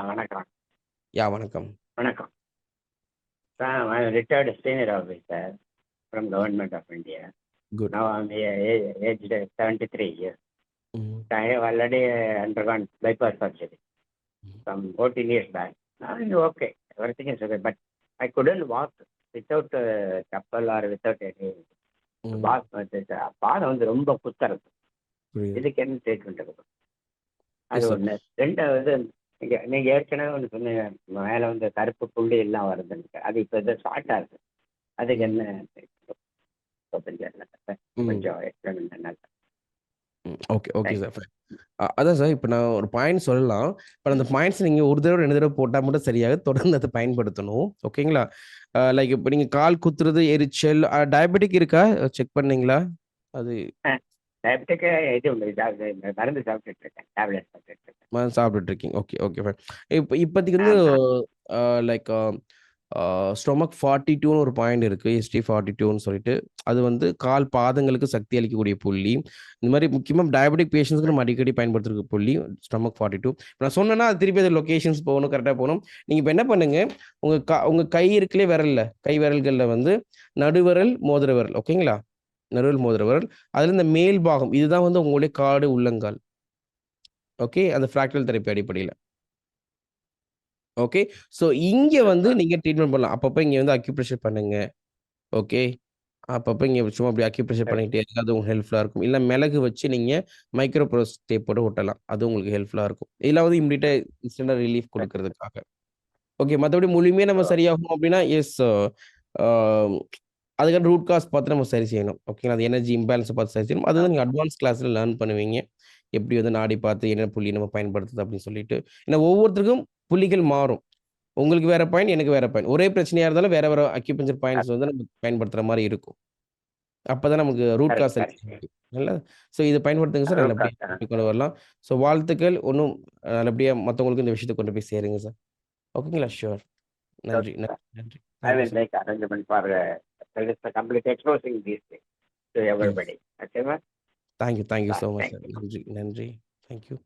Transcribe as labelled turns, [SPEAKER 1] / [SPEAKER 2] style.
[SPEAKER 1] யா வணக்கம்.
[SPEAKER 2] வணக்கம். Sir, I am retired senior officer from Government of India.
[SPEAKER 1] Good.
[SPEAKER 2] Now I am a- aged 73 years.
[SPEAKER 1] ம்.
[SPEAKER 2] I have already undergone bypass surgery
[SPEAKER 1] Mhm.
[SPEAKER 2] some 14 years back. Now it's okay. Everything is okay. But I couldn't walk without uh, chappal or without any
[SPEAKER 1] ம்.
[SPEAKER 2] walk. பாதம் வந்து ரொம்ப குத்துறது. இதுக்கு என்ன treatment இருக்கும் அது. ஒன்று ரெண்டாவது நீங்க நீங்க ஏற்கனவே ஒன்று சொன்னீங்க மேலே வந்து கருப்பு புள்ளி எல்லாம் வருதுன்னு அது இப்போ இது ஷார்ட் ஆகுது அதுக்கு என்ன? கொஞ்சம்
[SPEAKER 1] ம். Okay, okay sir. அதான் சார் இப்ப நான் ஒரு பாயிண்ட் சொல்லலாம். இப்ப அந்த பாயிண்ட்ஸ் நீங்க ஒரு தடவ, 2 தடவ போட்டா மட்டும் சரியாகாது. தொடர்ந்து அத பயன்படுத்தணும். ஓகேங்களா? லைக் இப்ப நீங்க கால் குத்துறது, எரிச்சல், டயபெட்டிக் இருக்கா? செக் பண்ணீங்களா? அது
[SPEAKER 2] டயபெட்டிக்கு இது உண்டு, மருந்து சாப்பிட்டுட்டு இருக்கேன் டேப்லெட் சாப்பிட்டுட்டு இருக்கேன்
[SPEAKER 1] மருந்து சாப்பிட்டுட்டு இருக்கீங்க. Okay, okay fine. இப்ப இப்போதைக்கு வந்து லைக் ஸ்டொமக் 42ன்னு ஒரு பாயிண்ட் இருக்கு. எஸ்டி 42ன்னு சொல்லிட்டு. அது வந்து கால் பாதங்களுக்கு சக்தி அளிக்கக்கூடிய புள்ளி. இந்த மாரி முக்கியமா டயபெட்டிக் பேஷண்ட்ஸ்க்கு நம்ம அடிக்கடி பயன்படுத்துற புள்ளி ஸ்டொமக் 42. இப்ப நான் சொன்னேன்னா, அது திருப்பி அது லொகேஷன்ஸ் போகணும், கரெக்ட்டா போகணும். நீங்க இப்ப என்ன பண்ணுங்க, உங்க க உங்க கை இருக்குல்லையா விரல்ல, கை விரல்கள்ல வந்து நடுவிரல், மோதிர விரல் ஓகேங்களா? நடுவிரல், மோதிர விரல். அதுல இந்த மேல் பாகம் இதுதான் வந்து உங்களுடைய காடு உள்ளங்கால். ஓகே. அந்த ஃப்ராக்டல் தெரப்பி அடிப்படையில. ஓகே. ஸோ இங்க வந்து நீங்க ட்ரீட்மெண்ட் பண்ணலாம். அப்பப்ப இங்க வந்து அக்யூப்ரெஷர் பண்ணுங்க. ஓகே. அப்பப்ப இங்க சும்மா அப்படி அக்யூப்ரெஷர். பண்ணிக்கிட்டே. அது உங்களுக்கு ஹெல்ப்ஃபுல்லா இருக்கும். இல்ல மிளகு வச்சு நீங்க மைக்ரோ ப்ரோஸ் டேப் போட்டு ஒட்டலாம். அது உங்களுக்கு ஹெல்ப்ஃபுல்லா இருக்கும். இதெல்லாம் வந்து இம்மீடியட்டா இன்ஸ்டன்ட்டா ரிலீஃப். குடுக்கறதுக்காக. ஓகே. மத்தபடி முழுமையா நம்ம
[SPEAKER 2] ஓ.
[SPEAKER 1] சரியாகணும் அப்படின்னா, எஸ் அ அதுக்கான ரூட் காஸ் பார்த்து நம்ம சரி செய்யணும். ஓகேங்களா? அது எனர்ஜி இம்பேலன்ஸ பார்த்து சரி செய்யணும். அது வந்து நீங்க அட்வான்ஸ் கிளாஸ்ல லேர்ன் பண்ணுவீங்க. எப்படி வந்து நாடி பார்த்து என்ன புள்ளி நம்ம பயன்படுத்துறது அப்படின்னு சொல்லிட்டு. ஏன்னா ஒவ்வொருத்தருக்கும் புள்ளிகள் மாறும். உங்களுக்கு வேற பாயிண்ட், எனக்கு வேற பாயிண்ட். ஒரே பிரச்சனையா இருந்தாலும் வேற வேற அக்யூபஞ்சர் பாயிண்ட்ஸ் வந்து நம்ம பயன்படுத்துற மாரி இருக்கும். அப்பதான் நமக்கு ரூட் காஸ். நல்லா ஸோ இத பயன்படுத்துங்க சார்.
[SPEAKER 2] ரூட்
[SPEAKER 1] நல்லபடியா
[SPEAKER 2] காஸ்
[SPEAKER 1] கொண்டு வரலாம். ஸோ வாழ்த்துக்கள். இன்னும் நல்லபடியா மத்தவங்களுக்கும் இந்த விஷயத்த கொண்டு போய் சேருங்க சார். ஓகேங்களா? ஷூர். நன்றி,
[SPEAKER 2] sir.
[SPEAKER 1] நன்றி,
[SPEAKER 2] That is the complete exposing these things to everybody. Yes. Okay, ma'am?
[SPEAKER 1] Thank you. Thank
[SPEAKER 2] you
[SPEAKER 1] so much.
[SPEAKER 2] Thank you.
[SPEAKER 1] Thank you.